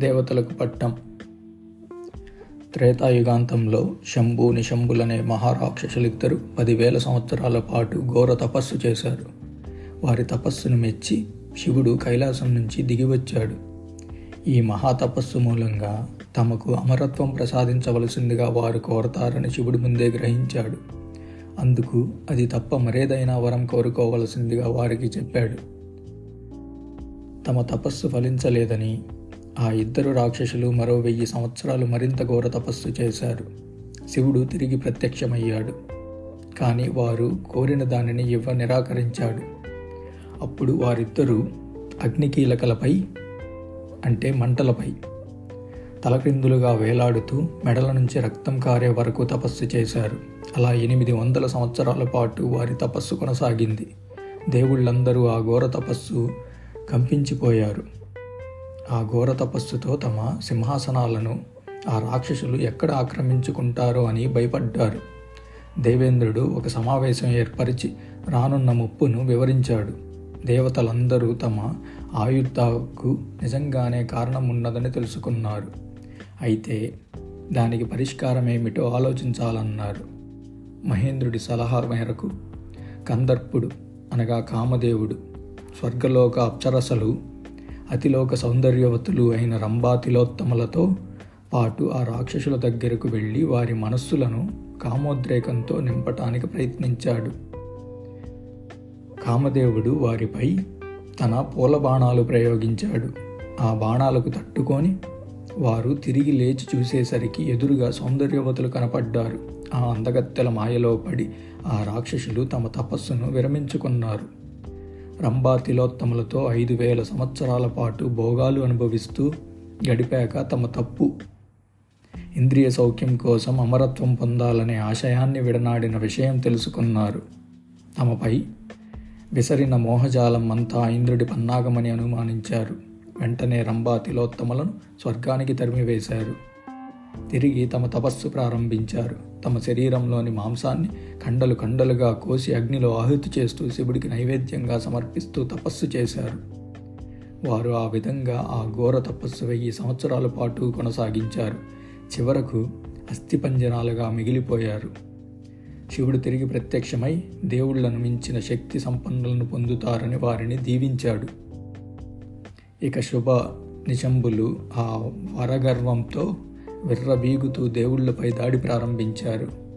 దేవతలకు పట్టం. త్రేతాయుగాంతంలో శంభు నిశంభులనే మహారాక్షసులిద్దరూ పదివేల సంవత్సరాల పాటు ఘోర తపస్సు చేశారు. వారి తపస్సును మెచ్చి శివుడు కైలాసం నుంచి దిగివచ్చాడు. ఈ మహాతపస్సు మూలంగా తమకు అమరత్వం ప్రసాదించవలసిందిగా వారు కోరతారని శివుడు ముందే గ్రహించాడు. అందుకు అది తప్ప మరేదైనా వరం కోరుకోవలసిందిగా వారికి చెప్పాడు. తమ తపస్సు ఫలించలేదని ఆ ఇద్దరు రాక్షసులు మరో వెయ్యి సంవత్సరాలు మరింత ఘోర తపస్సు చేశారు. శివుడు తిరిగి ప్రత్యక్షమయ్యాడు. కానీ వారు కోరిన దానిని ఇవ్వ నిరాకరించాడు. అప్పుడు వారిద్దరూ అగ్నికీలకలపై అంటే మంటలపై తలక్రిందులుగా వేలాడుతూ మెడల నుంచి రక్తం కారే వరకు తపస్సు చేశారు. అలా ఎనిమిది వందల సంవత్సరాల పాటు వారి తపస్సు కొనసాగింది. దేవుళ్ళందరూ ఆ ఘోర తపస్సు కంపించిపోయారు. ఆ ఘోర తపస్సుతో తమ సింహాసనాలను ఆ రాక్షసులు ఎక్కడ ఆక్రమించుకుంటారో అని భయపడ్డారు. దేవేంద్రుడు ఒక సమావేశం ఏర్పరిచి రానున్న ముప్పును వివరించాడు. దేవతలందరూ తమ ఆయుర్దాకు నిజంగానే కారణం ఉన్నదని తెలుసుకున్నారు. అయితే దానికి పరిష్కారం ఏమిటో ఆలోచించాలన్నారు. మహేంద్రుడి సలహా మేరకు కందర్పుడు అనగా కామదేవుడు స్వర్గలోక అప్సరసలు అతిలోక సౌందర్యవతులు అయిన రంభాతిలోత్తములతో పాటు ఆ రాక్షసుల దగ్గరకు వెళ్ళి వారి మనస్సులను కామోద్రేకంతో నింపటానికి ప్రయత్నించాడు. కామదేవుడు వారిపై తన పూల బాణాలు ప్రయోగించాడు. ఆ బాణాలకు తట్టుకొని వారు తిరిగి లేచి చూసేసరికి ఎదురుగా సౌందర్యవతులు కనపడ్డారు. ఆ అందగత్తెల మాయలో పడి ఆ రాక్షసులు తమ తపస్సును విరమించుకున్నారు. రంభా తిలోత్తములతో ఐదు వేల సంవత్సరాల పాటు భోగాలు అనుభవిస్తూ గడిపాక తమ తప్పు. ఇంద్రియ సౌఖ్యం కోసం అమరత్వం పొందాలనే ఆశయాన్ని విడనాడిన విషయం తెలుసుకున్నారు. తమపై విసరిన మోహజాలం అంతా ఇంద్రుడి పన్నాగమని అనుమానించారు. వెంటనే రంభా తిలోత్తములను స్వర్గానికి తరిమివేశారు. తిరిగి తమ తపస్సు ప్రారంభించారు. తమ శరీరంలోని మాంసాన్ని కండలు కండలుగా కోసి అగ్నిలో ఆహుతి చేస్తూ శివుడికి నైవేద్యంగా సమర్పిస్తూ తపస్సు చేశారు. వారు ఆ విధంగా ఆ ఘోర తపస్సు వెయ్యి సంవత్సరాల పాటు కొనసాగించారు. చివరకు అస్థిపంజనాలుగా మిగిలిపోయారు. శివుడు తిరిగి ప్రత్యక్షమై దేవుళ్ళను మించిన శక్తి సంపన్నులను పొందుతారని వారిని దీవించాడు. ఇక శుభ నిశంబులు ఆ వరగర్వంతో విర్రబీగుతూ దేవుళ్ళపై దాడి ప్రారంభించారు.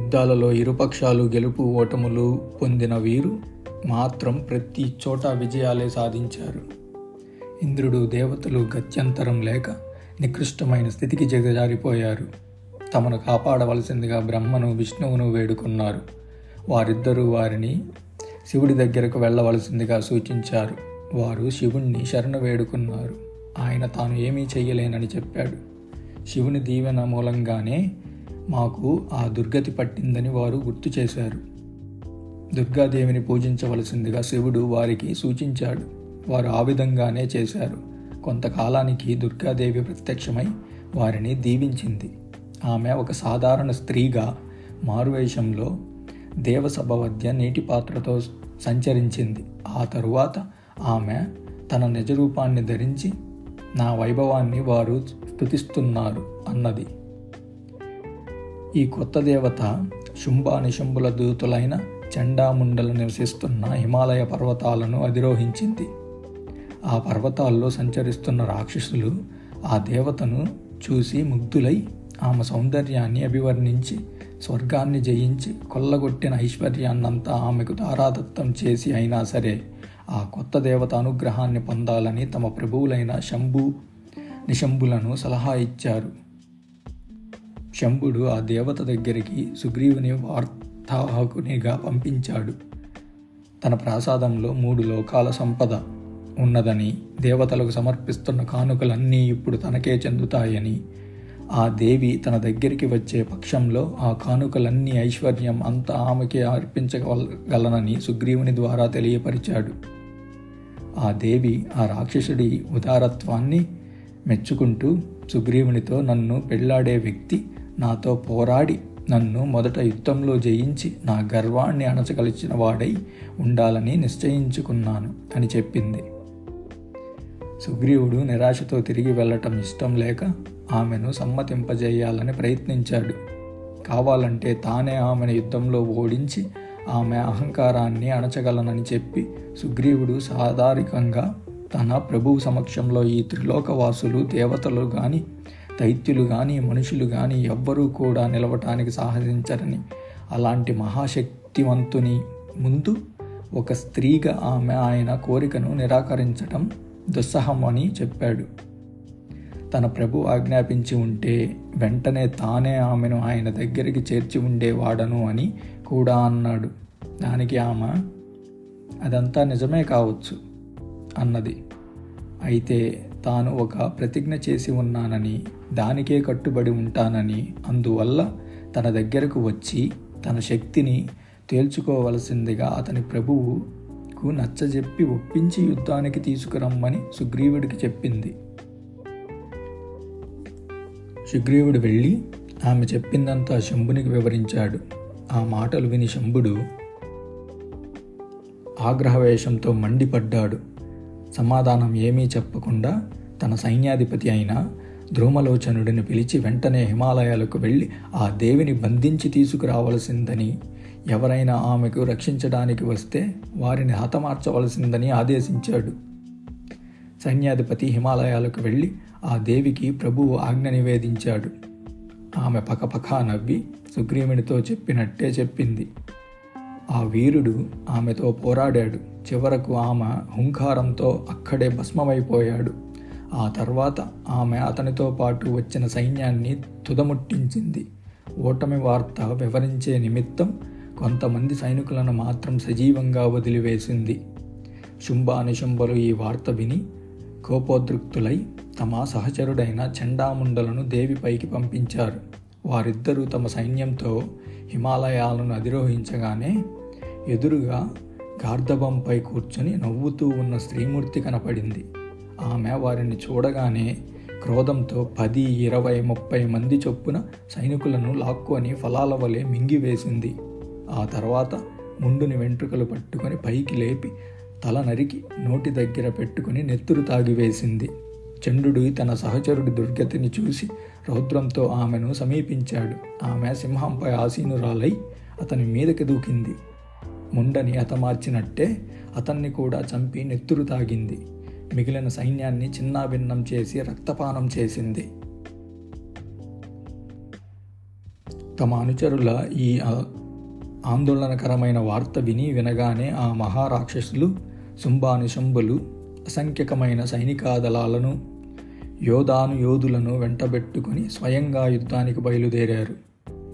యుద్ధాలలో ఇరుపక్షాలు గెలుపు ఓటములు పొందిన వీరు మాత్రం ప్రతి చోట విజయాలే సాధించారు. ఇంద్రుడు దేవతలు గత్యంతరం లేక నికృష్టమైన స్థితికి జగజారిపోయారు తమను కాపాడవలసిందిగా బ్రహ్మను విష్ణువును వేడుకున్నారు. వారిద్దరూ వారిని శివుడి దగ్గరకు వెళ్ళవలసిందిగా సూచించారు. వారు శివుణ్ణి శరణు వేడుకున్నారు. ఆయన తాను ఏమీ చేయలేనని చెప్పాడు. శివుని దీవెన మూలంగానే మాకు ఆ దుర్గతి పట్టిందని వారు గుర్తు చేశారు. దుర్గాదేవిని పూజించవలసిందిగా శివుడు వారికి సూచించాడు. వారు ఆ విధంగానే చేశారు. కొంతకాలానికి దుర్గాదేవి ప్రత్యక్షమై వారిని దీవించింది. ఆమె ఒక సాధారణ స్త్రీగా మారువేషంలో దేవసభ వద్య నీటి పాత్రతో సంచరించింది. ఆ తరువాత ఆమె తన నిజరూపాన్ని ధరించి నా వైభవాన్ని వారు స్తుతిస్తున్నారు అన్నది. ఈ కొత్త దేవత శుంభా నిశుంభుల దూతులైన చండాముండలు నివసిస్తున్న హిమాలయ పర్వతాలను అధిరోహించింది. ఆ పర్వతాల్లో సంచరిస్తున్న రాక్షసులు ఆ దేవతను చూసి ముగ్ధులై ఆమె సౌందర్యాన్ని అభివర్ణించి స్వర్గాన్ని జయించి కొల్లగొట్టిన ఐశ్వర్యాన్నంతా ఆమెకు తారాదత్తం చేసి అయినా సరే ఆ కొత్త దేవత అనుగ్రహాన్ని పొందాలని తమ ప్రభువులైన శంభు నిశంభులను సలహా ఇచ్చారు. శంభుడు ఆ దేవత దగ్గరికి సుగ్రీవుని వార్తాహకునిగా పంపించాడు. తన ప్రాసాదంలో మూడు లోకాల సంపద ఉన్నదని దేవతలకు సమర్పిస్తున్న కానుకలన్నీ ఇప్పుడు తనకే చెందుతాయని ఆ దేవి తన దగ్గరికి వచ్చే పక్షంలో ఆ కానుకలన్నీ ఐశ్వర్యం అంతా ఆమెకే అర్పించగలనని సుగ్రీవుని ద్వారా తెలియపరిచాడు. ఆ దేవి ఆ రాక్షసుడి ఉదారత్వాన్ని మెచ్చుకుంటూ సుగ్రీవునితో నన్ను పెళ్ళాడే వ్యక్తి నాతో పోరాడి నన్ను మొదట యుద్ధంలో జయించి నా గర్వాన్ని అణచగలిచిన వాడై ఉండాలని నిశ్చయించుకున్నాను అని చెప్పింది. సుగ్రీవుడు నిరాశతో తిరిగి వెళ్ళటం ఇష్టం లేక ఆమెను సమ్మతింపజేయాలని ప్రయత్నించాడు. కావాలంటే తానే ఆమెను యుద్ధంలో ఓడించి ఆమె అహంకారాన్ని అణచగలనని చెప్పి సుగ్రీవుడు సాధారికంగా తన ప్రభువు సమక్షంలో ఈ త్రిలోకవాసులు దేవతలు కానీ దైత్యులు కానీ మనుషులు కానీ ఎవ్వరూ కూడా నిలవటానికి సాహసించరని అలాంటి మహాశక్తివంతుని ముందు ఒక స్త్రీగా ఆమె ఆయన కోరికను నిరాకరించటం దుస్సహం అని చెప్పాడు. తన ప్రభు ఆజ్ఞాపించి ఉంటే వెంటనే తానే ఆమెను ఆయన దగ్గరికి చేర్చి ఉండేవాడను అని కూడా అన్నాడు. దానికి ఆమె అదంతా నిజమే కావచ్చు అన్నది. అయితే తాను ఒక ప్రతిజ్ఞ చేసి ఉన్నానని దానికే కట్టుబడి ఉంటానని అందువల్ల తన దగ్గరకు వచ్చి తన శక్తిని తేల్చుకోవలసిందిగా అతని ప్రభువుకు నచ్చజెప్పి ఒప్పించి యుద్ధానికి తీసుకురమ్మని సుగ్రీవుడికి చెప్పింది. సుగ్రీవుడు వెళ్ళి ఆమె చెప్పిందంతా శంభునికి వివరించాడు. ఆ మాటలు విని శంభుడు ఆగ్రహవేషంతో మండిపడ్డాడు. సమాధానం ఏమీ చెప్పకుండా తన సైన్యాధిపతి అయిన ధ్రుమలోచనుడిని పిలిచి వెంటనే హిమాలయాలకు వెళ్ళి ఆ దేవిని బంధించి తీసుకురావలసిందని ఎవరైనా ఆమెకు రక్షించడానికి వస్తే వారిని హతమార్చవలసిందని ఆదేశించాడు. సైన్యాధిపతి హిమాలయాలకు వెళ్ళి ఆ దేవికి ప్రభువు ఆజ్ఞ నివేదించాడు. ఆమె పకపకా నవ్వి సుగ్రీవునితో చెప్పినట్టే చెప్పింది. ఆ వీరుడు ఆమెతో పోరాడాడు. చివరకు ఆమె హుంకారంతో అక్కడే భస్మమైపోయాడు. ఆ తర్వాత ఆమె అతనితో పాటు వచ్చిన సైన్యాన్ని తుదముట్టించింది. ఓటమి వార్త వివరించే నిమిత్తం కొంతమంది సైనికులను మాత్రం సజీవంగా వదిలివేసింది. శుంభ నిశుంభలు ఈ వార్త విని కోపోద్రిక్తులై తమ సహచరుడైన చండాముండలను దేవిపైకి పంపించారు. వారిద్దరూ తమ సైన్యంతో హిమాలయాలను అధిరోహించగానే ఎదురుగా గార్ధబంపై కూర్చొని నవ్వుతూ ఉన్న స్త్రీమూర్తి కనపడింది. ఆమె వారిని చూడగానే క్రోధంతో పది ఇరవై ముప్పై మంది చొప్పున సైనికులను లాక్కొని ఫలాల వలె మింగివేసింది. ఆ తర్వాత ముండుని వెంట్రుకలు పట్టుకొని పైకి లేపి తల నరికి నోటి దగ్గర పెట్టుకుని నెత్తురు తాగివేసింది చండు తన సహచరుడి దుర్గతిని చూసి రౌద్రంతో ఆమెను సమీపించాడు. ఆమె సింహంపై ఆసీనురాలై అతని మీదకి దూకింది. ముండని హతమార్చినట్టే అతన్ని కూడా చంపి నెత్తురు తాగింది. మిగిలిన సైన్యాన్ని చిన్నాభిన్నం చేసి రక్తపానం చేసింది. తమ అనుచరుల ఈ ఆందోళనకరమైన వార్త విని వినగానే ఆ మహారాక్షసులు శుంభానుశంభులు అసంఖ్యకమైన సైనికాదళాలను యోధాను యోధులను వెంటబెట్టుకుని స్వయంగా యుద్ధానికి బయలుదేరారు.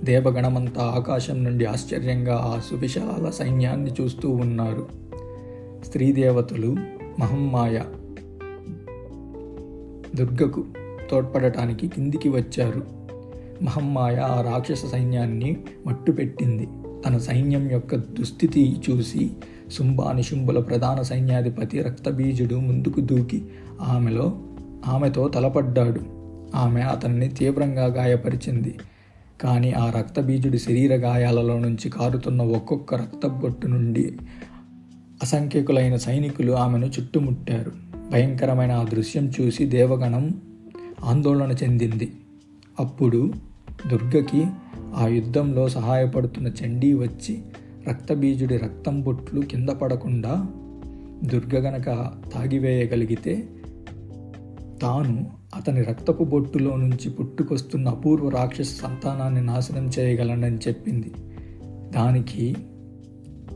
దేవగణమంతా ఆకాశం నుండి ఆశ్చర్యంగా ఆ సువిశాల సైన్యాన్ని చూస్తూ ఉన్నారు. స్త్రీదేవతలు మహమ్మాయ దుర్గకు తోడ్పడటానికి కిందికి వచ్చారు. మహమ్మాయ ఆ రాక్షస సైన్యాన్ని మట్టుపెట్టింది. తన సైన్యం యొక్క దుస్థితి చూసి శుంభానిశుంభుల ప్రధాన సైన్యాధిపతి రక్తబీజుడు ముందుకు దూకి ఆమెలో ఆమెతో తలపడ్డాడు. ఆమె అతన్ని తీవ్రంగా గాయపరిచింది. కానీ ఆ రక్తబీజుడి శరీర గాయాలలో నుంచి కారుతున్న ఒక్కొక్క రక్తబొట్టు నుండి అసంఖ్యకులైన సైనికులు ఆమెను చుట్టుముట్టారు. భయంకరమైన ఆ దృశ్యం చూసి దేవగణం ఆందోళన చెందింది. అప్పుడు దుర్గకి ఆ యుద్ధంలో సహాయపడుతున్న చండీ వచ్చి రక్తబీజుడి రక్తం బొట్లు కింద పడకుండా దుర్గ గనక తాగివేయగలిగితే తాను అతని రక్తపు బొట్టులో నుంచి పుట్టుకొస్తున్న అపూర్వ రాక్షస సంతానాన్ని నాశనం చేయగలనని చెప్పింది. దానికి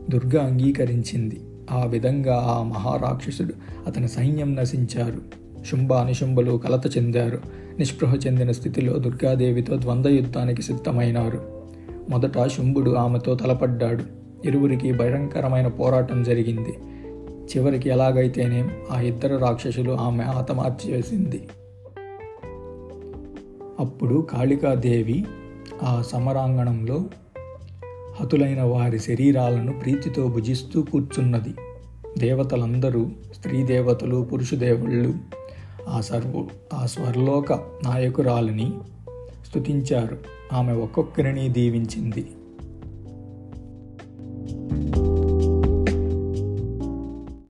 దుర్గ అంగీకరించింది. ఆ విధంగా ఆ మహారాక్షసుడు అతని సైన్యం నశించారు. శుంభ అనుశుంభలు కలత చెందారు. నిస్పృహ చెందిన స్థితిలో దుర్గాదేవితో ద్వంద్వ యుద్ధానికి సిద్ధమైనారు. మొదట శుంభుడు ఆమెతో తలపడ్డాడు. ఇరువురికి భయంకరమైన పోరాటం జరిగింది. చివరికి ఎలాగైతేనేం ఆ ఇద్దరు రాక్షసులు ఆమె ఆతమార్చేసింది అప్పుడు కాళికాదేవి ఆ సమరాంగణంలో హతులైన వారి శరీరాలను ప్రీతితో భుజిస్తూ కూర్చున్నది. దేవతలందరూ స్త్రీ దేవతలు పురుషుదేవుళ్ళు ఆ సర్వు ఆ స్వర్లోక నాయకురాలిని స్తుతించారు. ఆమె ఒక్కొక్కరిని దీవించింది.